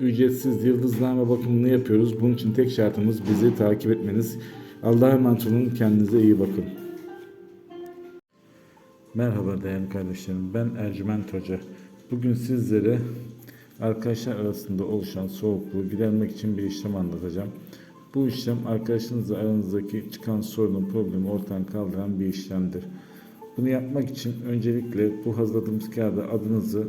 ücretsiz yıldızlama bakımını yapıyoruz. Bunun için tek şartımız bizi takip etmeniz. Allah'a emanet olun. Kendinize iyi bakın. Merhaba değerli kardeşlerim. Ben Ercüment Hoca. Bugün sizlere arkadaşlar arasında oluşan soğukluğu gidermek için bir işlem anlatacağım. Bu işlem arkadaşınızla aranızdaki çıkan sorunun problemi ortadan kaldıran bir işlemdir. Bunu yapmak için öncelikle bu hazırladığımız kağıda adınızı,